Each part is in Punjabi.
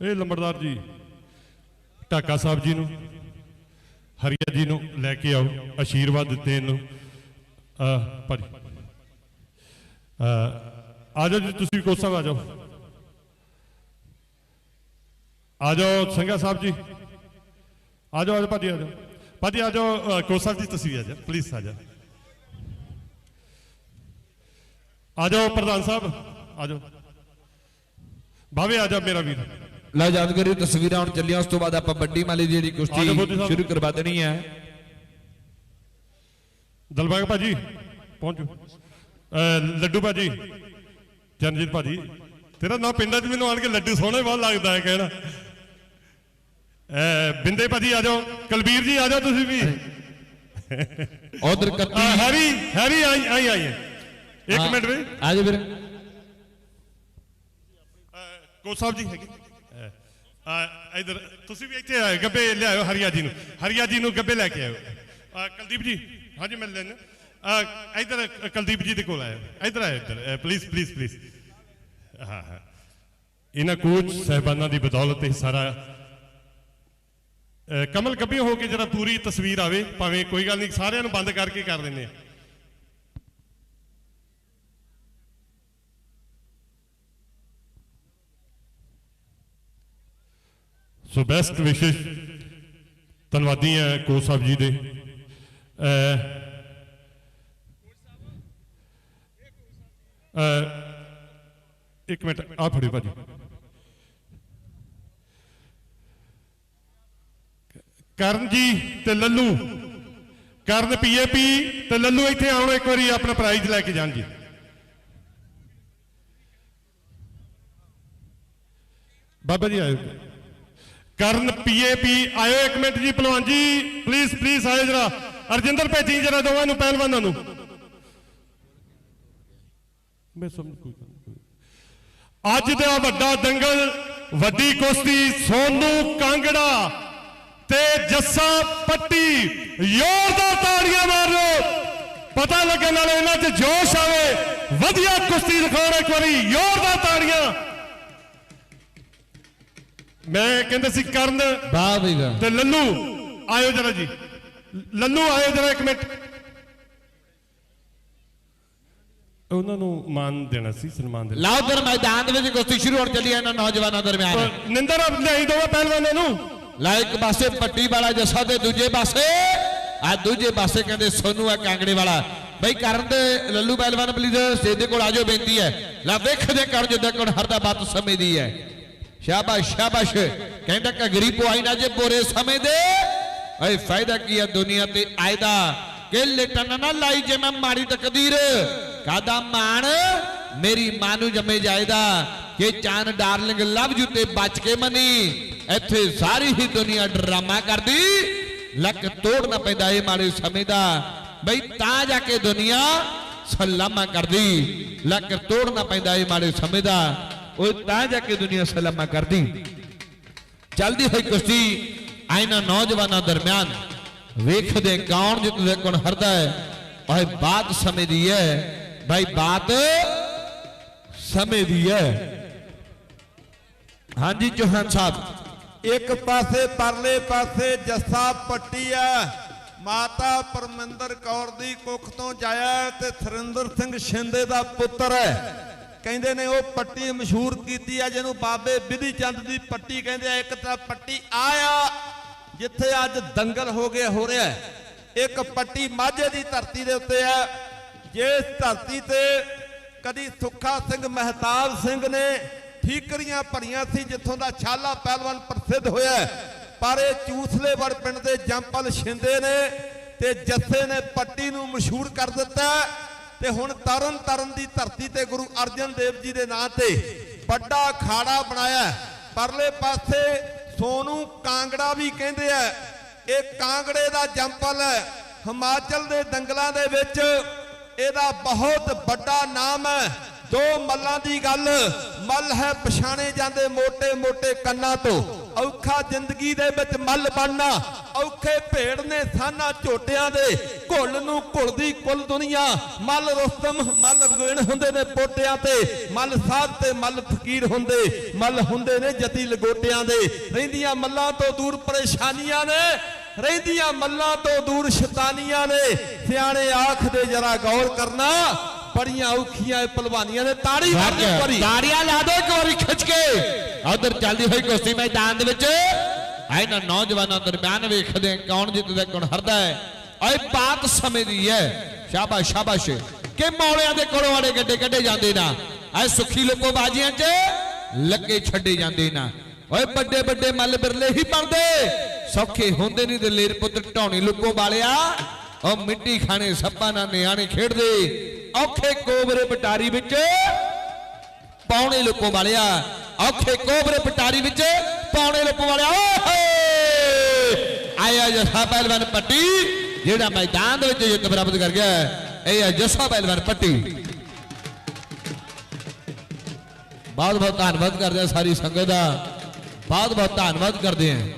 ਇਹ ਲੰਬੜਦਾਰ ਜੀ ਢਾਕਾ ਸਾਹਿਬ ਜੀ ਨੂੰ ਹਰੀਆ ਜੀ ਨੂੰ ਲੈ ਕੇ ਆਓ ਆਸ਼ੀਰਵਾਦ ਦਿੱਤੇ ਇਹਨੂੰ। ਆ ਭਾਜੀ। ਆ ਜਾਓ ਜੀ ਤੁਸੀਂ ਕੋਚ ਸਾਹਿਬ ਆ ਜਾਓ। ਆ ਜਾਓ ਸੰਘਾ ਸਾਹਿਬ ਜੀ। ਆ ਜਾਓ ਆ ਜਾਓ ਭਾਜੀ ਆ ਜਾਓ। ਭਾਜੀ ਆ ਜਾਓ ਅ, ਕੋਚ ਸਾਹਿਬ ਦੀ ਤਸਵੀਰ ਆ ਜਾ ਪਲੀਜ਼ ਆ ਜਾ ਆ ਜਾਓ ਪ੍ਰਧਾਨ ਸਾਹਿਬ ਆ ਜਾਓ। ਭਾਵੇਂ ਆ ਜਾ ਮੇਰਾ ਵੀਰ। ਲਓ ਯਾਦਗਾਰੀ ਤਸਵੀਰਾਂ ਹੁਣ ਚੱਲੀਆਂ ਉਸ ਤੋਂ ਬਾਅਦ ਆਪਾਂ ਵੱਡੀ ਮਾਲੀ ਦੀ ਜਿਹੜੀ ਆ ਜਾਓ ਮੋਦੀ ਕੁਸ਼ਤੀ ਸਾਹਿਬ। ਸ਼ੁਰੂ ਕਰਵਾ ਦੇਣੀ ਹੈ। ਦਲਬਾਗ ਭਾਜੀ ਪਹੁੰਚੋ। ਅ, ਲੱਡੂ ਭਾਜੀ ਚਰਨਜੀਤ ਭਾਜੀ ਤੇਰਾ ਨਾਂ ਪਿੰਡਾਂ 'ਚ ਮੈਨੂੰ ਆਣ ਕੇ ਲੱਡੂ ਸੋਹਣੇ ਬਹੁਤ ਲੱਗਦਾ ਹੈ ਕਹਿਣਾ। ਅ, ਬਿੰਦੇ ਭਾਜੀ ਆ ਜਾਓ ਕਲਬੀਰ ਜੀ ਆ ਜਾਓ ਤੁਸੀਂ ਵੀ। ਉਧਰ ਅ, ਕੱਤੀ ਹੈਰੀ ਹੈਰੀ ਆਈ ਆਈ ਆਈ ਇੱਕ ਹਾਂ, ਮਿੰਟ ਵੀ ਆ ਜਾ ਵੀਰ। ਕੋਚ ਸਾਹਿਬ ਜੀ ਹੈਗੇ। ਆ ਇਧਰ, ਤੁਸੀਂ ਵੀ ਇੱਥੇ ਆਏ ਗੱਬੇ ਲਿਆਇਓ ਹਰੀਆ ਜੀ ਨੂੰ ਹਰੀਆ ਜੀ ਨੂੰ ਗੱਬੇ ਲੈ ਕੇ ਆਇਓ। ਕੁਲਦੀਪ ਜੀ, ਹਾਂਜੀ ਮਿਲ ਲੈਣਾ ਇਧਰ, ਕੁਲਦੀਪ ਜੀ ਦੇ ਕੋਲ ਆਇਓ, ਇਧਰ ਆਇਓ, ਇਧਰ ਪਲੀਜ਼ ਪਲੀਜ਼ ਪਲੀਜ਼ ਹਾਂ ਹਾਂ। ਇਹਨਾਂ ਕੋਚ ਸਹਿਬਾਨਾਂ ਦੀ ਬਦੌਲਤ ਇਹ ਸਾਰਾ ਕਮਲ ਗੱਬੇ ਹੋ ਕੇ ਜਰਾ ਪੂਰੀ ਤਸਵੀਰ ਆਵੇ, ਭਾਵੇਂ ਕੋਈ ਗੱਲ ਨਹੀਂ, ਸਾਰਿਆਂ ਨੂੰ ਬੰਦ ਕਰਕੇ ਕਰ ਦਿੰਦੇ ਆ। ਸੋ ਬੈਸਟ ਵਿਸ਼ੇਸ਼ ਧੰਨਵਾਦੀ ਹੈ ਕੋਚ ਸਾਹਿਬ ਜੀ ਦੇ। ਇੱਕ ਮਿੰਟ ਆ ਫੜਿਓ ਭਾਜੀ। ਕਰਨ ਜੀ ਤੇ ਲੱਲੂ, ਕਰਨ ਪੀਏਪੀ ਤੇ ਲੱਲੂ ਇੱਥੇ ਆਉਣ ਇੱਕ ਵਾਰੀ ਆਪਣਾ ਪ੍ਰਾਈਜ਼ ਲੈ ਕੇ ਜਾਣ ਜੀ। ਬਾਬਾ ਜੀ ਆਇਓ। ਕਰਨ ਪੀਏਪੀ ਆਇਓ ਇੱਕ ਮਿੰਟ ਜੀ ਪਹਿਲਵਾਨ ਜੀ। ਪਲੀਜ਼ ਪਲੀਜ਼ ਆਇਓ ਜਰਾ। ਅਰਜਿੰਦਰ ਭੇਜੀ ਜਰਾ ਦੋਵਾਂ ਨੂੰ, ਪਹਿਲਵਾਨਾਂ ਨੂੰ। ਮੈਂ ਸਮਝ ਕੋਈ ਅੱਜ ਦਾ ਵੱਡਾ ਦੰਗਲ, ਵੱਡੀ ਕੁਸ਼ਤੀ, ਸੋਨੂ ਕਾਂਗੜਾ ਤੇ ਜੱਸਾ ਪੱਟੀ। ਜ਼ੋਰਦਾਰ ਤਾੜੀਆਂ ਲਓ। ਪਤਾ ਲੱਗਣ ਨਾਲ ਇਹਨਾਂ 'ਚ ਜੋਸ਼ ਆਵੇ। ਵਧੀਆ ਕੁਸ਼ਤੀ ਦਿਖਾਉਣ ਇੱਕ ਵਾਰੀ। ਜ਼ੋਰਦਾਰ ਤਾੜੀਆਂ। ਮੈਂ ਕਹਿੰਦਾ ਸੀ ਕਰਨ ਵਾਹ ਵੀ ਵਾਹ ਤੇ ਲੱਲੂ ਆਇਓ ਜਰਾ ਜੀ। ਲੱਲੂ ਆਇਓ ਜਰਾ ਇੱਕ ਮਿੰਟ। ਉਹਨਾਂ ਨੂੰ ਮਾਨ ਦੇਣਾ ਸੀ ਸਨਮਾਨ ਦੇਣਾ ਲਓ ਉਧਰ ਮੈਦਾਨ ਦੇ ਵਿੱਚ ਕੁਸ਼ਤੀ ਸ਼ੁਰੂ ਹੋਣ ਚੱਲੀ ਹੈ ਇਹਨਾਂ ਨੌਜਵਾਨਾਂ ਦਰਮਿਆਨ। ਨਿੰਦਰ ਆਪ ਲਿਆਈ ਦੋਵਾਂ ਪਹਿਲਵਾਨਾਂ ਨੂੰ। ਲਾ ਇੱਕ ਪਾਸੇ ਪੱਟੀ ਵਾਲਾ ਜੱਸਾ ਤੇ ਦੂਜੇ ਪਾਸੇ। ਆ ਦੂਜੇ ਪਾਸੇ ਕਹਿੰਦੇ ਸੋਨੂ ਆ ਕਾਂਗੜੇ ਵਾਲਾ। ਬਈ ਕਰਨ ਦੇ ਲੱਲੂ ਪਹਿਲਵਾਨ ਪਲੀਜ਼ ਸਟੇਜ ਦੇ ਕੋਲ ਆਜੋ ਬੇਨਤੀ ਹੈ। ਲਾ ਵੇਖਦੇ ਕਰ ਜਿੱਦਾਂ ਕੋਣ ਹਰਦਾ ਬਾਤ ਸਮੇਂ ਦੀ ਹੈ। ਸ਼ਾਬਾਸ਼ ਸ਼ਾਬਾਸ਼। ਕਹਿੰਦਾ ਕਗਰੀ ਪਵਾਈ ਨਾ ਜੇ ਬੋਰੇ ਸਮੇਂ ਦੇ। ਓਏ ਫਾਇਦਾ ਕੀ ਹੈ ਦੁਨੀਆ ਤੇ ਆਇਦਾ? ਕਿ ਲਟਣ ਨਾ ਲਾਈ ਜੇ ਮੈਂ ਮਾੜੀ ਤਕਦੀਰ। ਕਾਦਾ ਮਾਣ? ਮੇਰੀ ਮਾਂ ਨੂੰ ਜੰਮੇ ਜਾਇਦਾ। ਕਿ ਚਾਨ ਡਾਰਲਿੰਗ ਲਵ ਜੂ ਤੇ ਬਚ ਕੇ ਮਨੀ। ਇੱਥੇ ਸਾਰੀ ਹੀ ਦੁਨੀਆ ਡਰਾਮਾ ਕਰਦੀ। ਲੱਕ ਤੋੜਨਾ ਪੈਂਦਾ ਇਹ ਮਾੜੇ ਸਮੇਂ ਦਾ। ਬਈ ਤਾਂ ਜਾ ਕੇ ਦੁਨੀਆ ਸਲਾਮਾ ਕਰਦੀ। ਲੱਕ ਤੋੜਨਾ ਪੈਂਦਾ ਇਹ ਮਾੜੇ ਸਮੇਂ ਦਾ। ਉਹ ਤਾਂ ਜਾ ਕੇ ਦੁਨੀਆ ਸਲਾਮਾ ਕਰਦੀ ਚੱਲਦੀ ਹੋਈ ਕੁਸ਼ਤੀ ਆਇਨਾ ਨੌਜਵਾਨਾਂ ਦਰਮਿਆਨ ਵੇਖਦੇ ਕੌਣ ਜਿੱਤਦੇ, ਕੌਣ ਹਰਦਾ ਹੈ। ਓਏ ਬਾਤ ਸਮੇਂ ਦੀ ਹੈ। ਭਾਈ ਬਾਤ ਸਮੇਂ ਦੀ ਹੈ। ਹਾਂਜੀ, ਚੌਹਾਨ ਸਾਹਿਬ। ਇੱਕ ਪਾਸੇ ਪਰਲੇ ਪਾਸੇ ਜੱਸਾ ਪੱਟੀ ਐ ਮਾਤਾ ਪਰਮਿੰਦਰ ਕੌਰ ਦੀ ਕੁੱਖ ਤੋਂ ਜਾਇਆ ਹੈ ਤੇ ਥਰਿੰਦਰ ਸਿੰਘ ਸ਼ਿੰਦੇ ਦਾ ਪੁੱਤਰ ਹੈ। ਕਹਿੰਦੇ ਨੇ ਉਹ ਪੱਟੀ ਮਸ਼ਹੂਰ ਕੀਤੀ ਹੈ ਜਿਹਨੂੰ ਬਾਬੇ ਬਿਧੀ ਚੰਦ ਦੀ ਪੱਟੀ ਕਹਿੰਦੇ ਆ। ਇੱਕ ਤਾਂ ਪੱਟੀ ਆਇਆ, ਜਿੱਥੇ ਅੱਜ ਦੰਗਲ ਹੋ ਗਿਆ, ਹੋ ਰਿਹਾ ਇੱਕ ਪੱਟੀ ਮਾਝੇ ਦੀ ਧਰਤੀ ਦੇ ਉੱਤੇ ਹੈ ਜਿਸ ਧਰਤੀ ਤੇ ਕਦੀ ਸੁੱਖਾ ਸਿੰਘ ਮਹਿਤਾਬ ਸਿੰਘ ਨੇ ਠੀਕਰੀਆਂ ਭਰੀਆਂ ਸੀ, ਜਿੱਥੋਂ ਦਾ ਛਾਲਾ ਪਹਿਲਵਾਨ ਪ੍ਰਸਿੱਧ ਹੋਇਆ ਪਰ ਇਹ ਚੂਸਲੇਵੜ ਪਿੰਡ ਦੇ ਜੰਪਲ ਸ਼ਿੰਦੇ ਨੇ ਤੇ ਜੱਸੇ ਨੇ ਪੱਟੀ ਨੂੰ ਮਸ਼ਹੂਰ ਕਰ ਦਿੱਤਾ ਤੇ ਹੁਣ ਤਰਨ ਤਰਨ ਦੀ ਧਰਤੀ ਤੇ ਗੁਰੂ ਅਰਜਨ ਦੇਵ ਜੀ ਦੇ ਨਾਂ ਤੇ ਵੱਡਾ ਅਖਾੜਾ ਬਣਾਇਆ ਪਰਲੇ ਪਾਸੇ ਸੋਨੂ ਕਾਂਗੜਾ ਵੀ ਕਹਿੰਦੇ ਆ। ਇਹ ਕਾਂਗੜੇ ਦਾ ਜੰਪਲ ਹੈ। ਹਿਮਾਚਲ ਦੇ ਦੰਗਲਾਂ ਦੇ ਵਿੱਚ ਇਹਦਾ ਬਹੁਤ ਵੱਡਾ ਨਾਮ ਹੈ। ਦੋ ਮੱਲਾਂ ਦੀ ਗੱਲ। ਮੱਲ ਹੈ ਪਛਾਣੇ ਜਾਂਦੇ ਮੋٹے ਮੋٹے ਕੰਨਾਂ ਤੋਂ। ਔਖਾ ਜ਼ਿੰਦਗੀ ਦੇ ਵਿੱਚ ਮੱਲ ਬਣਨਾ, ਔਖੇ ਭੇੜ ਨੇ ਸਾਨਾ ਝੋਟਿਆਂ ਦੇ, ਘੁੱਲ ਨੂੰ ਘੁਲਦੀ ਕੁੱਲ ਦੁਨੀਆ। ਮੱਲ ਰੁਸਤਮ, ਮੱਲ ਗਣ ਹੁੰਦੇ ਨੇ ਪੋਟਿਆਂ ਤੇ, ਮੱਲ ਸਾਧ ਤੇ ਮੱਲ ਫਕੀਰ ਹੁੰਦੇ, ਮੱਲ ਹੁੰਦੇ ਨੇ ਜਤੀ ਲਗੋਟਿਆਂ ਦੇ। ਰਹਿੰਦੀਆਂ ਮੱਲਾਂ ਤੋਂ ਦੂਰ ਪਰੇਸ਼ਾਨੀਆਂ ਨੇ, ਰਹਿੰਦੀਆਂ ਮੱਲਾਂ ਤੋਂ ਦੂਰ ਸ਼ੈਤਾਨੀਆਂ ਨੇ। ਸਿਆਣੇ ਆਖ ਦੇ ਜਰਾ ਗੌਰ ਕਰਨਾ ਬੜੀਆਂ ਔਖੀਆਂ ਇਹ ਭਲਵਾਨੀਆਂ ਨੇ ਤਾੜੀ ਮਾਰ ਦੇ ਇੱਕ ਵਾਰੀ। ਤਾੜੀਆਂ ਲਾ ਦੋ ਇੱਕ ਵਾਰੀ ਖਿੱਚ ਕੇ। ਉਧਰ ਚੱਲਦੀ ਹੋਈ ਕੁਸ਼ਤੀ ਮੈਦਾਨ ਦੇ ਵਿੱਚ। ਇਹਨਾਂ ਨੌਜਵਾਨਾਂ ਦਰਮਿਆਨ ਵੇਖਦੇ ਕੌਣ ਜਿੱਤਦਾ ਕੌਣ ਹਰਦਾ ਹੈ। ਓਏ ਬਾਤ ਸਮੇਂ ਦੀ ਹੈ। ਸ਼ਾਬਾਸ਼ ਸ਼ਾਬਾਸ਼। ਕਿ ਮੌਲਿਆਂ ਦੇ ਕੋਲੋਂ ਵਾਲੇ ਗੱਡੇ ਕੱਢੇ ਜਾਂਦੇ ਨਾ। ਐ ਸੁੱਖੀ ਲੋਕੋ ਬਾਜੀਆਂ 'ਚ ਲੱਗੇ ਛੱਡੇ ਜਾਂਦੇ ਨਾ। ਓਏ ਵੱਡੇ ਵੱਡੇ ਮੱਲ ਬਿਰਲੇ ਹੀ ਬਣਦੇ। ਸੌਖੇ ਹੁੰਦੇ ਨਹੀਂ ਦਲੇਰ ਪੁੱਤਰ ਢੌਣੀ ਲੋਕੋ ਵਾਲਿਆ। ਉਹ ਮਿੱਟੀ ਖਾਣੇ ਸੱਪਾਂ ਨਾਲ ਨਿਆਣੇ ਖੇਡਦੇ। ਔਖੇ ਕੋਬਰੇ ਪਟਾਰੀ ਵਿੱਚ ਪੌਣੇ ਲੋਕੋ ਵਾਲਿਆ। ਔਖੇ ਕੋਬਰੇ ਪਟਾਰੀ ਵਿੱਚ ਪੌਣੇ ਲੋਕੋ ਵਾਲਿਆ। ਓਏ ਆਇਆ ਜਸਾ ਪਹਿਲਵਾਨ ਪੱਟੀ, ਜਿਹੜਾ ਮੈਦਾਨ ਦੇ ਵਿੱਚ ਜਿੱਤ ਪ੍ਰਾਪਤ ਕਰ ਗਿਆ। ਇਹ ਹੈ ਜਸਾ ਪਹਿਲਵਾਨ ਪੱਟੀ। ਬਹੁਤ ਬਹੁਤ ਧੰਨਵਾਦ ਕਰਦੇ ਹਾਂ ਸਾਰੀ ਸੰਗਤ ਦਾ। ਬਹੁਤ ਬਹੁਤ ਧੰਨਵਾਦ ਕਰਦੇ ਹਾਂ।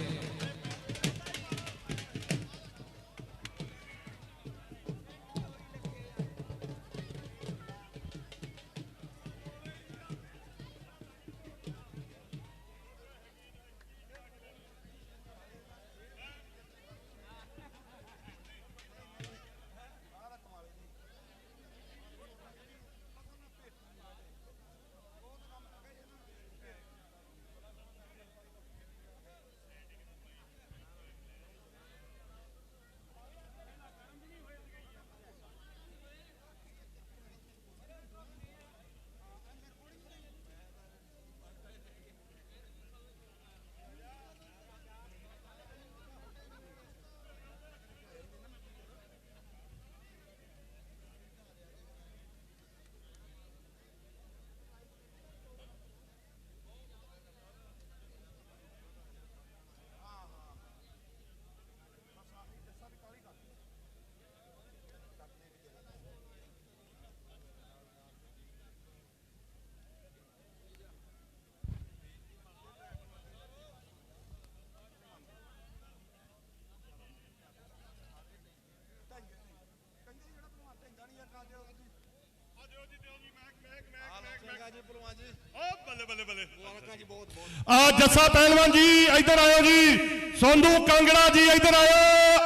ਆ ਜੱਸਾ ਪਹਿਲਵਾਨ ਜੀ ਇੱਧਰ ਆਇਓ ਜੀ। ਸੋਨੂ ਕਾਂਗੜਾ ਜੀ ਇੱਧਰ ਆਇਓ।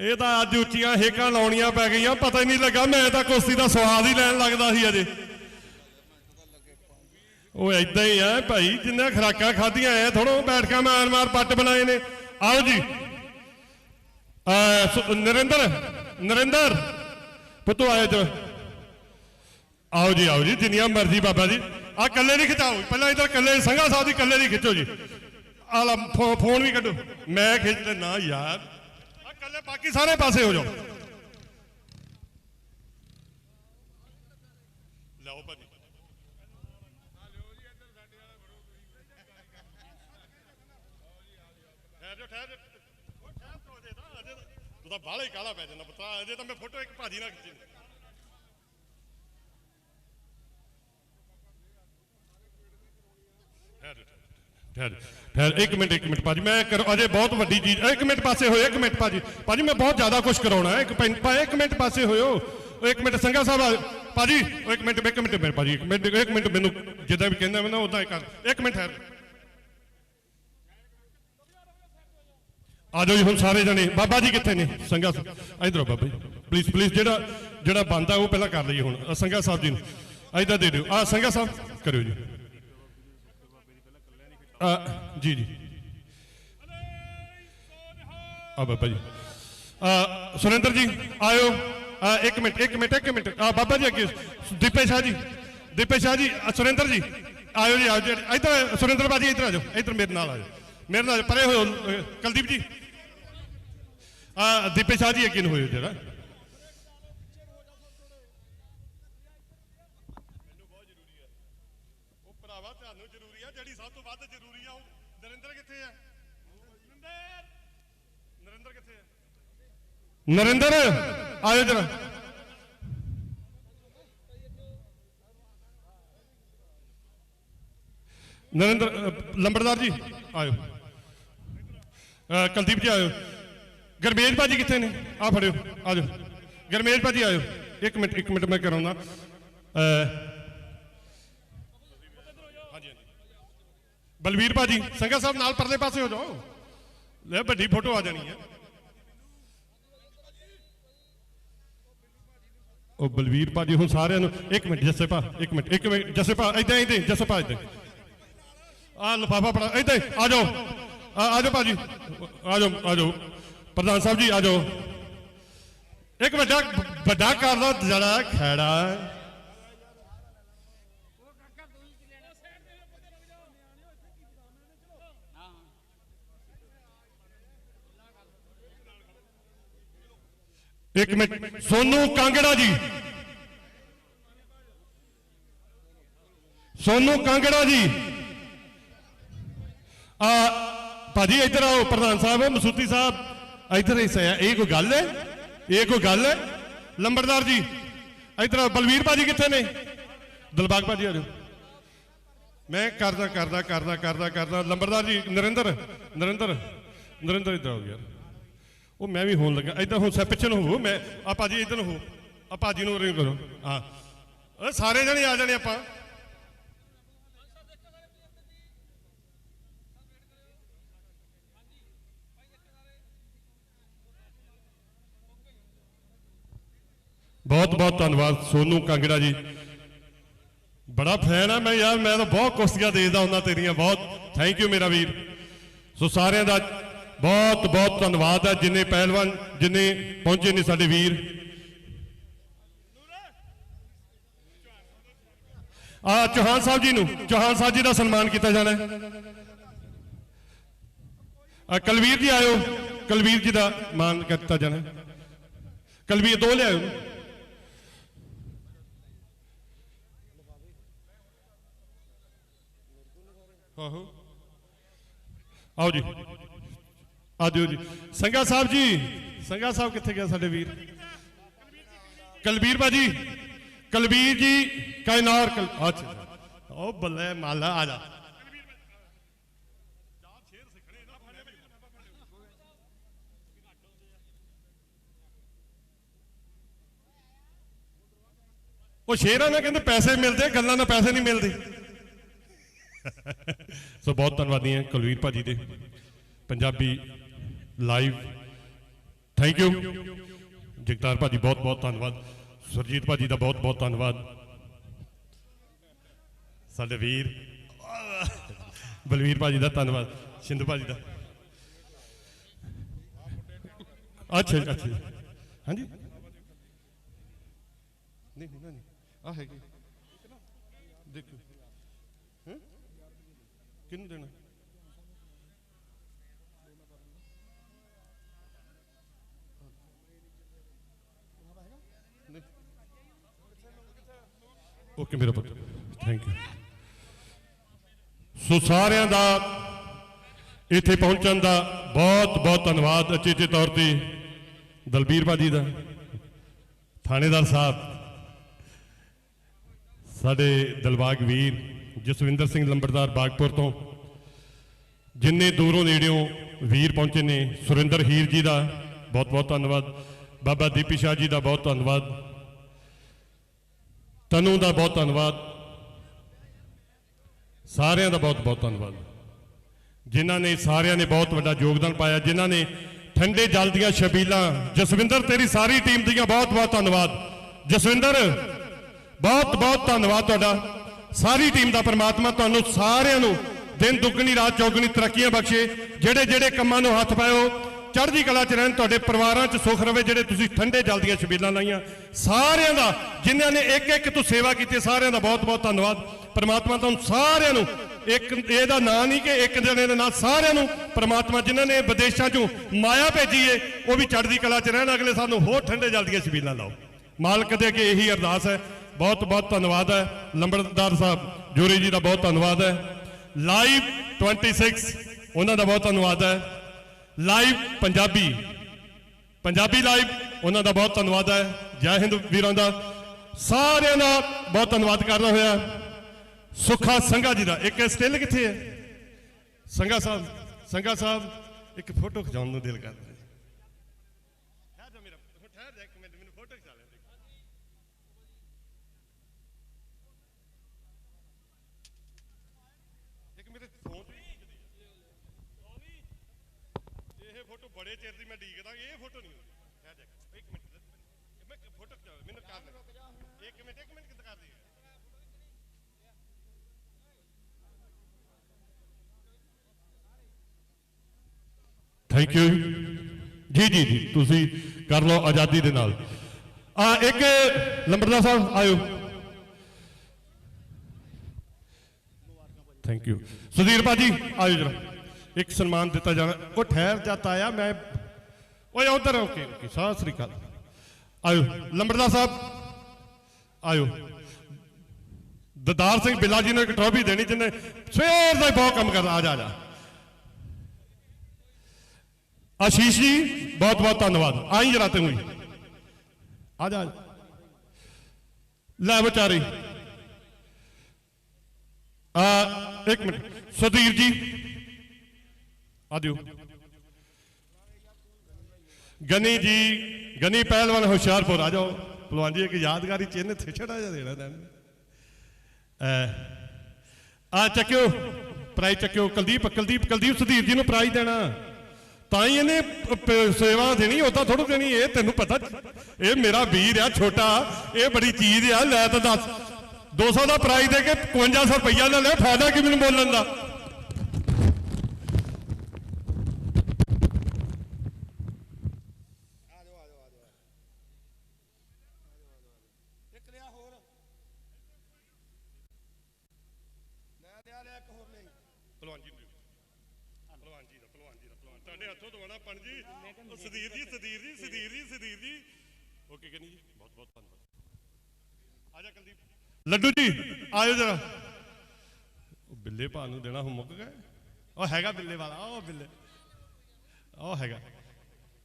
ਇਹ ਤਾਂ ਅੱਜ ਉੱਚੀਆਂ ਹੇਕਾਂ ਲਾਉਣੀਆਂ ਪੈ ਗਈਆਂ ਪਤਾ ਹੀ ਨਹੀਂ ਲੱਗਾ ਮੈਂ ਤਾਂ ਕੁਸ਼ਤੀ ਦਾ ਸਵਾਦ ਹੀ ਲੈਣ ਲੱਗਦਾ ਸੀ ਅਜੇ। ਉਹ ਐਦਾਂ ਹੀ ਆ ਭਾਈ ਜਿੰਨਾ ਖਰਾਕਾਂ ਖਾਧੀਆਂ ਐ ਥੋੜੋ ਬੈਠ ਕੇ ਮਾਰ ਮਾਰ ਪੱਟ ਬਣਾਏ ਨੇ। ਆਓ ਜੀ। ਨਰਿੰਦਰ ਨਰਿੰਦਰ ਪੁੱਤੋ ਆਏ ਇੱਧਰ। ਆਓ ਜੀ ਆਓ ਜੀ, ਜਿੰਨੀਆਂ ਮਰਜ਼ੀ ਬਾਬਾ ਜੀ। ਆ ਕੱਲੇ ਨਹੀਂ ਖਿਚਾਓ, ਪਹਿਲਾਂ ਇਧਰ ਕੱਲੇ ਸੰਘਾ ਸਾਹਿਬ ਦੀ ਕੱਲੇ ਨਹੀਂ ਖਿੱਚੋ ਜੀ। ਆ ਲਾ ਫੋਨ ਵੀ ਕੱਢੋ। ਮੈਂ ਖਿੱਚ ਲੈਣਾ ਯਾਰ। ਆ ਕੱਲੇ ਬਾਕੀ ਸਾਰੇ ਪਾਸੇ ਹੋ ਜਾਓ। ਲਓ ਭਾਜੀ। ਤੂੰ ਤਾਂ। ਬਾਹਲਾ ਹੀ ਕਾਲਾ ਪੈ ਜਾਂਦਾ ਪੁੱਤਰਾ ਅਜੇ ਤਾਂ ਮੈਂ ਫੋਟੋ ਇੱਕ ਭਾਜੀ ਨਾਲ ਖਿੱਚੀ। ਠਹਿਰ ਠਹਿਰ ਇੱਕ ਮਿੰਟ ਇੱਕ ਮਿੰਟ ਭਾਜੀ, ਮੈਂ ਕਰੋ, ਅਜੇ ਬਹੁਤ ਵੱਡੀ ਚੀਜ਼ ਇੱਕ ਮਿੰਟ ਪਾਸੇ ਹੋਇਓ, ਇੱਕ ਮਿੰਟ ਭਾਜੀ ਭਾਜੀ, ਮੈਂ ਬਹੁਤ ਜ਼ਿਆਦਾ ਕੁਝ ਕਰਾਉਣਾ ਹੈ, ਇੱਕ ਇੱਕ ਮਿੰਟ ਪਾਸੇ ਹੋਇਓ, ਇੱਕ ਮਿੰਟ ਸੰਗਾ ਸਾਹਿਬ ਆ- ਭਾਜੀ, ਇੱਕ ਮਿੰਟ ਇੱਕ ਮਿੰਟ ਮੇਰੇ ਭਾਜੀ, ਇੱਕ ਮਿੰਟ ਇੱਕ ਮਿੰਟ ਮੈਨੂੰ ਜਿੱਦਾਂ ਵੀ ਕਹਿੰਦਾ ਮੈਂ ਨਾ ਉਦਾਂ ਹੀ ਕਰ, ਇੱਕ ਮਿੰਟ ਠਹਿਰ। ਆ ਜਾਓ ਜੀ ਹੁਣ ਸਾਰੇ ਜਣੇ, ਬਾਬਾ ਜੀ ਕਿੱਥੇ ਨੇ? ਸੰਗਾ ਸਾਹਿਬ, ਇਧਰੋ ਬਾਬਾ ਜੀ ਪਲੀਜ਼ ਪਲੀਜ਼ ਜਿਹੜਾ ਜਿਹੜਾ ਬੰਦਾ ਉਹ ਪਹਿਲਾਂ ਕਰ ਲਈਏ ਹੁਣ ਆਹ ਸੰਗਾ ਸਾਹਿਬ ਜੀ ਨੂੰ, ਇਧਰ ਦੇ ਦਿਓ, ਆ ਸੰਗਾ ਸਾਹਿਬ, ਕਰਿਓ ਜੀ। ਜੀ ਜੀ। ਆ ਬਾਬਾ ਜੀ। ਆ ਸੁਰਿੰਦਰ ਜੀ ਆਇਓ। ਆ ਇੱਕ ਮਿੰਟ ਇੱਕ ਮਿੰਟ ਇੱਕ ਮਿੰਟ। ਆ ਬਾਬਾ ਜੀ ਅੱਗੇ। ਦੀਪੇ ਸ਼ਾਹ ਜੀ ਦੀਪੇ ਸ਼ਾਹ ਜੀ ਆਹ ਸੁਰਿੰਦਰ ਜੀ। ਆਇਓ ਜੀ ਆਇਓ ਜੀ। ਇੱਧਰ ਸੁਰਿੰਦਰ ਬਾਜੀ ਇੱਧਰ ਆ ਜਾਓ। ਇੱਧਰ ਮੇਰੇ ਨਾਲ ਆ ਜਾਓ। ਮੇਰੇ ਨਾਲ ਪਰੇ ਹੋਇਓ ਅਹ, ਕੁਲਦੀਪ ਜੀ। ਆ ਦੀਪੇ ਸ਼ਾਹ ਜੀ ਅੱਗੇ ਨੂੰ ਹੋਇਓ ਜਰਾ। नरेंद्र आ नरेंद्र लंबड़दार जी, आयो। कलदीप जी आयो। गरमेज भाजी कितने ने? आ फड़ियो आ गरमेज भाजी आयो। एक मिनट एक मिनट मैं करा बलबीर भाजी, संघा साहब नाल परले पासे हो जाओ। ले बड़ी फ़ोटो आ जानी है। ਉਹ ਬਲਵੀਰ ਭਾਜੀ ਹੁਣ ਸਾਰਿਆਂ ਨੂੰ, ਇੱਕ ਮਿੰਟ ਜੱਸੇ ਭਾ, ਇੱਕ ਮਿੰਟ ਇੱਕ ਮਿੰਟ, ਜੱਸੇ ਭਾ, ਇਦਾਂ ਇਦਾਂ, ਜੱਸੇ ਭਾ, ਇਦਾਂ। ਆ ਲਫਾਫਾ ਫੜਾ, ਇਦਾਂ ਆ ਜਾਓ। ਆ ਆ ਜਾਓ ਭਾਜੀ, ਆ ਜਾਓ ਆ ਜਾਓ। ਪ੍ਰਧਾਨ ਸਾਹਿਬ ਜੀ, ਆ ਜਾਓ। ਇੱਕ ਵੱਡਾ ਵੱਡਾ ਕਰਦਾ ਜੜਾ ਜਿਹੜਾ ਖੈੜਾ ਇੱਕ ਮਿੰਟ, ਸੋਨੂ ਕਾਂਗੜਾ ਜੀ। ਸੋਨੂ ਕਾਂਗੜਾ ਜੀ। ਆ, ਭਾਜੀ, ਇੱਧਰ ਆਓ, ਪ੍ਰਧਾਨ ਸਾਹਿਬ ਮਸੂਤੀ ਸਾਹਿਬ। ਇੱਧਰ ਹੀ ਸਿਆ ਇਹ ਕੋਈ ਗੱਲ ਹੈ? ਇਹ ਕੋਈ ਗੱਲ ਹੈ? ਲੰਬੜਦਾਰ ਜੀ, ਇੱਧਰ ਆਓ, ਬਲਵੀਰ ਭਾਜੀ ਕਿੱਥੇ ਨੇ? ਦਿਲਬਾਗ ਭਾਜੀ, ਆ ਜਾਓ। ਮੈਂ ਕਰਦਾ ਕਰਦਾ ਕਰਦਾ ਕਰਦਾ ਕਰਦਾ। ਲੰਬੜਦਾਰ ਜੀ, ਨਰਿੰਦਰ ਨਰਿੰਦਰ ਨਰਿੰਦਰ ਇੱਧਰ ਆਓ ਯਾਰ। ਉਹ ਮੈਂ ਵੀ ਹੋਣ ਲੱਗਾ। ਇਦਾਂ ਹੁਣ ਸੈ ਪਿੱਛੇ ਨੂੰ ਹੋ ਮੈਂ, ਆ ਭਾਜੀ ਇਧਰ ਨੂੰ ਹੋ। ਆ ਭਾਜੀ ਨੂੰ ਰਿੰਗ ਕਰੋ। ਹਾਂ। ਸਾਰੇ ਜਣੇ ਆ ਜਾਣੇ ਆਪਾਂ। ਬਹੁਤ ਬਹੁਤ ਧੰਨਵਾਦ ਸੋਨੂ ਕਾਂਗੜਾ ਜੀ। ਬੜਾ ਫੈਨ ਆ ਮੈਂ ਯਾਰ, ਮੈਂ ਤਾਂ ਬਹੁਤ ਕੁਸ਼ਤੀਆਂ ਦੇਖਦਾ ਹੁੰਦਾ ਤੇਰੀਆਂ। ਬਹੁਤ। ਥੈਂਕ ਯੂ ਮੇਰਾ ਵੀਰ। ਸੋ ਸਾਰਿਆਂ ਦਾ ਬਹੁਤ ਬਹੁਤ ਧੰਨਵਾਦ ਹੈ ਜਿੰਨੇ ਪਹਿਲਵਾਨ ਜਿੰਨੇ ਪਹੁੰਚੇ ਨੇ ਸਾਡੇ ਵੀਰ। ਆ ਚੌਹਾਨ ਸਾਹਿਬ ਜੀ ਨੂੰ, ਚੌਹਾਨ ਸਾਹਿਬ ਜੀ ਦਾ ਸਨਮਾਨ ਕੀਤਾ ਜਾਣਾ ਹੈ। ਕਲਵੀਰ ਜੀ ਆਇਓ, ਕਲਵੀਰ ਜੀ ਦਾ ਮਾਨ ਕੀਤਾ ਜਾਣਾ ਹੈ। ਕਲਵੀਰ ਦੋ ਲਿਆਇਓ। ਆਹੋ। ਆਓ ਜੀ। ਆ ਦਿਓ ਜੀ। ਸੰਗਾ ਸਾਹਿਬ ਜੀ ਸੰਗਾ ਸਾਹਿਬ ਕਿੱਥੇ ਗਿਆ ਸਾਡੇ ਵੀਰ? ਕਲਬੀਰ ਬਾਜੀ ਕਲਬੀਰ ਜੀ, ਕਾਇਨਾਰ ਅੱਛਾ ਉਹ ਬੱਲੇ ਮਾਲਾ, ਆ ਜਾ। ਉਹ ਸ਼ੇਰਾਂ ਨਾਲ ਕਹਿੰਦੇ ਪੈਸੇ ਮਿਲਦੇ, ਗੱਲਾਂ ਨਾਲ ਪੈਸੇ ਨਹੀਂ ਮਿਲਦੇ। ਸੋ ਬਹੁਤ ਧੰਨਵਾਦੀ ਹਾਂ ਕੁਲਵੀਰ ਭਾਜੀ ਦੇ Punjabi live thank you Jagtar ਭਾਜੀ, ਬਹੁਤ ਬਹੁਤ ਧੰਨਵਾਦ। ਸੁਰਜੀਤ ਭਾਜੀ ਦਾ ਬਹੁਤ ਬਹੁਤ ਧੰਨਵਾਦ। ਸਾਡੇ ਵੀਰ। ਬਲਵੀਰ ਭਾਜੀ ਦਾ ਧੰਨਵਾਦ। ਸਿੰਧੂ ਭਾਜੀ ਦਾ। ਅੱਛਾ ਅੱਛਾ ਹਾਂਜੀ? ਨਹੀਂ ਨਹੀਂ ਨਹੀਂ। ਆ ਹੈਗੇ। ਦੇਖੋ ਹੈਂ? ਕਿਹਨੂੰ ਦੇਣਾ? ਓਕੇ ਮੇਰਾ ਪੁੱਤ ਥੈਂਕ ਯੂ ਸੋ ਸਾਰਿਆਂ ਦਾ ਇੱਥੇ ਪਹੁੰਚਣ ਦਾ ਬਹੁਤ ਬਹੁਤ ਧੰਨਵਾਦ ਅਚੇਚੇ ਤੌਰ ਤੇ ਦਲਬੀਰ ਬਾਜੀ ਦਾ, ਥਾਣੇਦਾਰ ਸਾਹਿਬ, ਸਾਡੇ ਦਿਲਬਾਗ ਵੀਰ, ਜਸਵਿੰਦਰ ਸਿੰਘ ਲੰਬੜਦਾਰ ਬਾਗਪੁਰ ਤੋਂ, ਜਿੰਨੇ ਦੂਰੋਂ ਨੇੜਿਓਂ ਵੀਰ ਪਹੁੰਚੇ ਨੇ, ਸੁਰਿੰਦਰ ਹੀਰ ਜੀ ਦਾ ਬਹੁਤ ਬਹੁਤ ਧੰਨਵਾਦ, ਬਾਬਾ ਦੀਪੀ ਸ਼ਾਹ ਜੀ ਦਾ ਬਹੁਤ ਧੰਨਵਾਦ ਤਨੂ ਦਾ ਬਹੁਤ ਧੰਨਵਾਦ। ਸਾਰਿਆਂ ਦਾ ਬਹੁਤ ਬਹੁਤ ਧੰਨਵਾਦ। ਜਿਨ੍ਹਾਂ ਨੇ ਸਾਰਿਆਂ ਨੇ ਬਹੁਤ ਵੱਡਾ ਯੋਗਦਾਨ ਪਾਇਆ, ਜਿਨ੍ਹਾਂ ਨੇ ਠੰਡੇ ਜਲ ਦੀਆਂ ਸ਼ਬੀਲਾਂ, ਜਸਵਿੰਦਰ, ਤੇਰੀ ਸਾਰੀ ਟੀਮ ਦੀਆਂ ਬਹੁਤ ਬਹੁਤ ਧੰਨਵਾਦ। ਜਸਵਿੰਦਰ, ਬਹੁਤ ਬਹੁਤ ਧੰਨਵਾਦ ਤੁਹਾਡਾ। ਸਾਰੀ ਟੀਮ ਦਾ ਪਰਮਾਤਮਾ ਤੁਹਾਨੂੰ ਸਾਰਿਆਂ ਨੂੰ ਦਿਨ ਦੁੱਗਣੀ, ਰਾਤ ਚੌਗਣੀ ਤਰੱਕੀਆਂ ਬਖਸ਼ੇ। ਜਿਹੜੇ ਜਿਹੜੇ ਕੰਮਾਂ ਨੂੰ ਹੱਥ ਪਾਇਓ ਚੜ੍ਹਦੀ ਕਲਾ ਚ ਰਹਿਣ, ਤੁਹਾਡੇ ਪਰਿਵਾਰਾਂ ਚ ਸੁਖ ਰਵੇ, ਜਿਹੜੇ ਤੁਸੀਂ ਠੰਡੇ ਜਲ ਦੀਆਂ ਛਬੀਲਾਂ ਲਾਈਆਂ। ਸਾਰਿਆਂ ਦਾ, ਜਿਨ੍ਹਾਂ ਨੇ ਇੱਕ ਇੱਕ ਤੋਂ ਸੇਵਾ ਕੀਤੀ, ਸਾਰਿਆਂ ਦਾ ਬਹੁਤ ਬਹੁਤ ਧੰਨਵਾਦ। ਪਰਮਾਤਮਾ ਤੁਹਾਨੂੰ ਸਾਰਿਆਂ ਨੂੰ, ਇੱਕ ਇਹਦਾ ਨਾਂ ਨਹੀਂ ਕਿ ਇੱਕ ਜਣੇ ਦੇ ਨਾਂ, ਸਾਰਿਆਂ ਨੂੰ ਪਰਮਾਤਮਾ ਜਿਨ੍ਹਾਂ ਨੇ ਵਿਦੇਸ਼ਾਂ ਚੋਂ ਮਾਇਆ ਭੇਜੀ ਏ, ਉਹ ਵੀ ਚੜ੍ਹਦੀ ਕਲਾ ਚ ਰਹਿਣ। ਅਗਲੇ ਸਾਨੂੰ ਹੋਰ ਠੰਡੇ ਜਲ ਦੀਆਂ ਛਬੀਲਾਂ ਲਾਓ। ਮਾਲਕ ਦੇ ਅੱਗੇ ਇਹੀ ਅਰਦਾਸ ਹੈ। ਬਹੁਤ ਬਹੁਤ ਧੰਨਵਾਦ ਹੈ। ਲੰਬੜਦਾਰ ਸਾਹਿਬ ਜੋਰੀ ਜੀ ਦਾ ਬਹੁਤ ਧੰਨਵਾਦ ਹੈ। ਲਾਈਵ 26 ਉਹਨਾਂ ਦਾ ਬਹੁਤ ਧੰਨਵਾਦ ਹੈ। ਲਾਈਵ ਪੰਜਾਬੀ। ਪੰਜਾਬੀ ਲਾਈਵ, ਉਹਨਾਂ ਦਾ ਬਹੁਤ ਧੰਨਵਾਦ ਹੈ। ਜੈ ਹਿੰਦ ਵੀਰਾਂ ਦਾ। ਸਾਰਿਆਂ ਦਾ ਬਹੁਤ ਧੰਨਵਾਦ ਕਰਦਾ ਹੋਇਆ। ਸੁਖਾ ਸੰਘਾ ਜੀ ਦਾ। ਇੱਕ ਸਟਿਲ ਕਿੱਥੇ ਹੈ? ਸੰਘਾ ਸਾਹਿਬ ਸੰਘਾ ਸਾਹਿਬ, ਇੱਕ ਫੋਟੋ ਖਿਚਾਉਣ ਨੂੰ ਦਿਲ ਕਰਦਾ ਹੈ ਠਹਿਰ ਜਾ ਮੇਰਾ ਠਹਿਰ ਜਾ ਇੱਕ ਮਿੰਟ ਮੈਨੂੰ ਫੋਟੋ ਖਿਚਾ ਲੈ ਇੱਕ ਮੇਰੇ ਫੋਨ ਤੇ ਇਹ ਫੋਟੋ ਬੜੇ ਚਿਰ ਦੀ ਮੈਂ ਡੀਕਦਾ ਇਹ ਫੋਟੋ ਨਹੀਂ ਠਹਿਰ ਜਾ ਇੱਕ ਮਿੰਟ ਮੈਂ ਫੋਟੋ ਖਿਚਾ ਮੈਨੂੰ ਕਰ ਲੈ ਇੱਕ ਮਿੰਟ ਇੱਕ ਮਿੰਟ ਕਿੱਥੇ ਕਰਦੀ ਹੈ ਥੈਂਕ ਯੂ ਜੀ ਜੀ ਜੀ, ਤੁਸੀਂ ਕਰ ਲਓ ਆਜ਼ਾਦੀ ਦੇ ਨਾਲ। ਆ, ਇੱਕ ਲੰਬਰਦਾਰ ਸਾਹਿਬ, ਆਇਓ। ਥੈਂਕ ਯੂ ਸੁਧੀਰ ਬਾਜੀ ਆਇਓ ਜਰਾ। ਇੱਕ ਸਨਮਾਨ ਦਿੱਤਾ ਜਾਣਾ। ਉਹ ਠਹਿਰ ਜਾਤਾ ਆ ਮੈਂ ਓਏ, ਉਧਰ ਓਕੇ ਓਕੇ ਸਤਿ ਸ੍ਰੀ ਅਕਾਲ। ਆਇਓ ਲੰਬਰਦਾਰ ਸਾਹਿਬ, ਆਇਓ। ਦਦਾਰ ਸਿੰਘ ਬਿੱਲਾ ਜੀ ਨੂੰ ਇੱਕ ਟਰੋਫੀ ਦੇਣੀ, ਜਿਹਨੇ ਸਵੇਰ ਦਾ ਹੀ ਬਹੁਤ ਕੰਮ ਕਰਦਾ। ਆ ਜਾ ਆ ਜਾ। ਆਸ਼ੀਸ਼ ਜੀ, ਬਹੁਤ ਬਹੁਤ ਧੰਨਵਾਦ। ਆਈ ਜਰਾ ਤੂੰ ਵੀ। ਆ ਜਾ। ਲੈ ਵਿਚਾਰੀ। ਆ, ਇੱਕ ਮਿੰਟ। ਸੁਧੀਰ ਜੀ। ਆ ਦਿਓ। ਗਨੀ ਜੀ, ਗਨੀ ਪਹਿਲਵਾਨ ਹੁਸ਼ਿਆਰਪੁਰ, ਆ ਜਾਓ। ਪਹਿਲਵਾਨ ਜੀ, ਇੱਕ ਯਾਦਗਾਰੀ ਚਿੰਨ੍ਹ ਇੱਥੇ ਛੜਾ ਜਿਹਾ ਦੇਣਾ ਤੈਨੂੰ। ਆ ਚੱਕਿਓ। ਪ੍ਰਾਈਜ਼ ਚੱਕਿਓ। ਕੁਲਦੀਪ ਕੁਲਦੀਪ ਕੁਲਦੀਪ ਸੁਧੀਰ ਜੀ ਨੂੰ ਪ੍ਰਾਈਜ਼ ਦੇਣਾ। ਤਾਂ ਹੀ ਇਹਨੇ ਸੇਵਾ ਦੇਣੀ ਉਦਾਂ ਥੋੜੂ ਦੇਣੀ, ਇਹ ਤੈਨੂੰ ਪਤਾ, ਇਹ ਮੇਰਾ ਵੀਰ ਆ, ਛੋਟਾ, ਇਹ ਬੜੀ ਚੀਜ਼ ਆ, ਲੈ ਤਾਂ ਦੱਸ। 200 ਦਾ ਪ੍ਰਾਈਜ਼ ਦੇ ਕੇ 5500 ਰੁਪਈਆ ਲੈ ਲਿਆ ਫਾਇਦਾ ਕੀ ਮੈਨੂੰ ਬੋਲਣ ਦਾ ਇੱਕ ਲਿਆ ਹੋਰ ਲੈ ਲਿਆ ਲਿਆ ਇੱਕ ਹੋਰ ਲਈ ਪਹਿਲਵਾਨ ਜੀ ਨੂੰ ਪਹਿਲਵਾਨ ਜੀ ਦਾ ਪਹਿਲਵਾਨ ਜੀ ਦਾ ਪਹਿਲਵਾਨ ਤੁਹਾਡੇ ਹੱਥੋਂ ਜੀ, ਉਹ ਸਦੀਰ ਜੀ ਸਦੀਰ ਜੀ ਸਦੀਰ ਜੀ ਸਦੀਰ ਜੀ। ਓਕੇ ਕਨੀ ਜੀ, ਬਹੁਤ ਬਹੁਤ ਧੰਨਵਾਦ। ਆ ਜਾ ਕੁਲਦੀਪ। ਲੱਡੂ ਜੀ, ਆਇਓ ਜਰਾ। ਉਹ ਬਿੱਲੇ ਭਾ ਨੂੰ ਦੇਣਾ ਹੁਣ ਮੁੱਕ ਗਏ ਉਹ ਹੈਗਾ ਬਿੱਲੇ ਵਾਲਾ, ਉਹ ਬਿੱਲੇ। ਉਹ ਹੈਗਾ।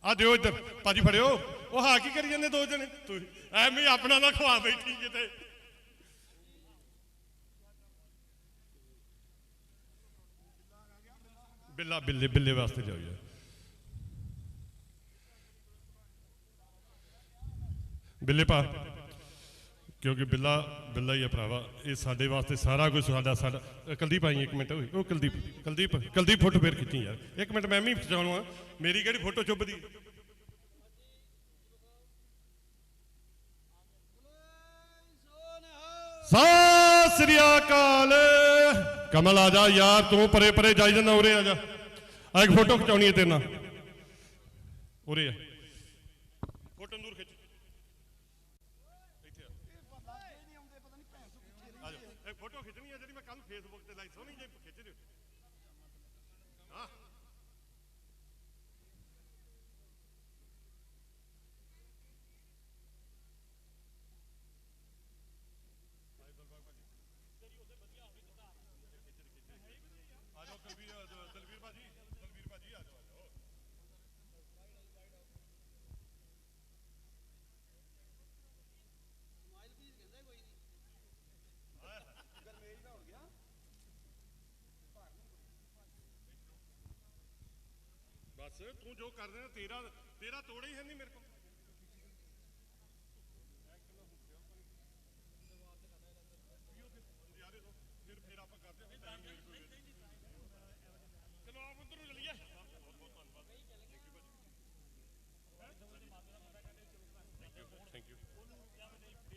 ਆ ਦਿਓ ਇੱਧਰ, ਭਾਜੀ ਫੜਿਓ। ਉਹ ਹਾਂ ਕੀ ਕਰੀ ਜਾਂਦੇ ਦੋ ਜਣੇ? ਤੁਸੀਂ ਐਵੇਂ ਆਪਣਾ ਨਾ ਖਵਾ ਬੈਠੀ ਕਿਤੇ। ਬਿੱਲਾ, ਬਿੱਲੇ ਬਿੱਲੇ ਵਾਸਤੇ ਜਾਓ ਯਾਰ। ਬਿੱਲੇ ਪਾ। ਕਿਉਂਕਿ ਬਿੱਲਾ ਬਿੱਲਾ ਹੀ ਆ ਭਰਾਵਾ। ਇਹ ਸਾਡੇ ਵਾਸਤੇ ਸਾਰਾ ਕੁਝ ਸਾਡਾ ਸਾਡਾ ਅ, ਕੁਲਦੀਪ ਆਈ ਇੱਕ ਮਿੰਟ ਓਏ ਉਹ ਕੁਲਦੀਪ ਕੁਲਦੀਪ ਕੁਲਦੀਪ ਫੋਟੋ ਫੇਰ ਖਿੱਚੀ ਯਾਰ। ਇੱਕ ਮਿੰਟ ਮੈਂ ਵੀ ਖਿਚਾਉਣਾ ਮੇਰੀ ਕਿਹੜੀ ਫੋਟੋ ਚੁੱਭਦੀ? ਸਤਿ ਸ੍ਰੀ ਅਕਾਲ। ਕਮਲ ਆ ਜਾ ਯਾਰ ਤੂੰ ਪਰੇ ਪਰੇ ਜਾਈ ਜਾਂਦਾ ਉਰੇ ਆ ਜਾ। ਆ ਇੱਕ ਫੋਟੋ ਖਿਚਾਉਣੀ ਹੈ ਤੇਰੇ ਨਾਲ। ਉਰੇ ਆ। ਫੋਟੋ ਦੂਰ ਖਿੱਚ ਇੱਥੇ ਆ ਆ ਜਾ ਇਹ ਫੋਟੋ ਖਿੱਚਣੀ ਹੈ ਜਿਹੜੀ ਮੈਂ ਕੱਲ ਫੇਸਬੁੱਕ ਤੇ ਲਾਈ ਸੋਹਣੀ ਜਿਹੀ ਖਿੱਚ ਦਿਓ ਹਾਂ ਆ ਜਾਓ ਦਲਵੀਰ ਦਲਵੀਰ ਭਾਜੀ ਦਲਵੀਰ ਭਾਜੀ ਆ ਜਾਓ ਆ ਜਾਓ ਬਸ ਤੂੰ ਜੋ ਕਰ ਰਿਹਾ ਤੇਰਾ ਤੇਰਾ ਤੋੜਾ ਹੀ ਹੈ ਨਹੀਂ ਮੇਰੇ ਕੋਲ। ਫਿਰ ਫਿਰ ਆਪਾਂ ਕਰਦੇ ਹਾਂ। time ਨਹੀਂ ਕੋਈ ਚਲੋ ਆਪ ਉਧਰ ਨੂੰ ਚਲੀਏ। ਬਹੁਤ ਬਹੁਤ ਧੰਨਵਾਦ ਥੈਂਕ ਯੂ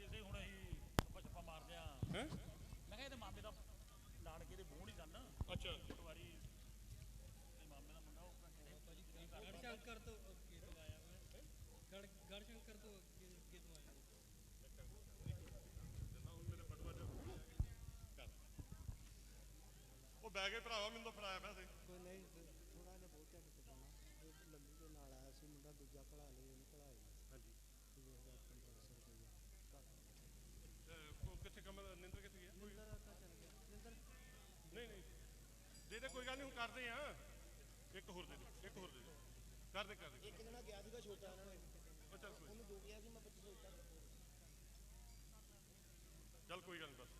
ਇਸੇ ਹੁਣ ਅਸੀਂ ਸੱਪਾ ਛੱਪਾ ਮਾਰਦੇ ਆ ਹੈ? ਮੈਂ ਕਿਹਾ ਇਹਦੇ ਮਾਮੇ ਦਾ ਨਾਨਕੇ ਦੇ ਬੂਹ ਨਹੀਂ ਸਨ। ਅੱਛਾ। ਇੱਕ ਵਾਰੀ ਤੇ ਮਾਮੇ ਦਾ ਮੁੰਡਾ ਉਹ ਗੜਸ਼ੰਕਰ ਤੋਂ ਅੱਗੇ ਤੋਂ ਆਇਆ ਮੈਂ। ਗੜ ਗੜਸ਼ੰਕਰ ਤੋਂ ਅੱਗੇ ਅੱਗੇ ਤੋਂ ਆਇਆ। ਉਹ ਬਹਿ ਗਏ ਭਰਾਵਾ ਮੈਨੂੰ ਤਾਂ ਫੜਾਇਆ ਪਿਆ ਸੀ ਕੋਈ ਨਹੀਂ ਥੋੜਾ ਜਿਹਾ ਬਹੁਤ ਪਾਉਣਾ ਇਹ ਲੰਮੀ ਦੇ ਨਾਲ ਆਇਆ ਸੀ ਮੁੰਡਾ ਦੂਜਾ ਭਲਾ ਲਈ ਉਹਨੂੰ ਭਲਾਈ ਹਾਂਜੀ। ਤੇ ਉਹਦਾ 1500 ਰੁਪਇਆ ਉਹ ਕਿੱਥੇ ਕਮਲ ਨਿੰਦਰ ਕਿੱਥੇ ਗਿਆ ਨਿੰਦਰ ਤਾਂ ਚੱਲ ਗਿਆ। ਨਿੰਦਰ? ਨਹੀਂ ਨਹੀਂ। ਦੇ ਦੇ ਕੋਈ ਗੱਲ ਨਹੀਂ ਹੁਣ ਕਰਦੇ ਆ। ਇੱਕ ਹੋਰ ਦੇ ਦੇ ਇੱਕ ਹੋਰ ਦੇ ਦੇ। ਕਰ ਦੇ ਕਰ ਦੇ ਇੱਕ ਜਣਾ ਗਿਆ ਸੀਗਾ ਛੋਟਾ ਇਹਨਾਂ ਨੇ। ਉਹ ਚੱਲ ਕੋਈ ਉਹਨੂੰ ਦੋ ਗਿਆ ਸੀ ਮੈਂ 2500 ਦਿੱਤਾ ਚੱਲ ਕੋਈ ਗੱਲ ਨਹੀਂ ਬਸ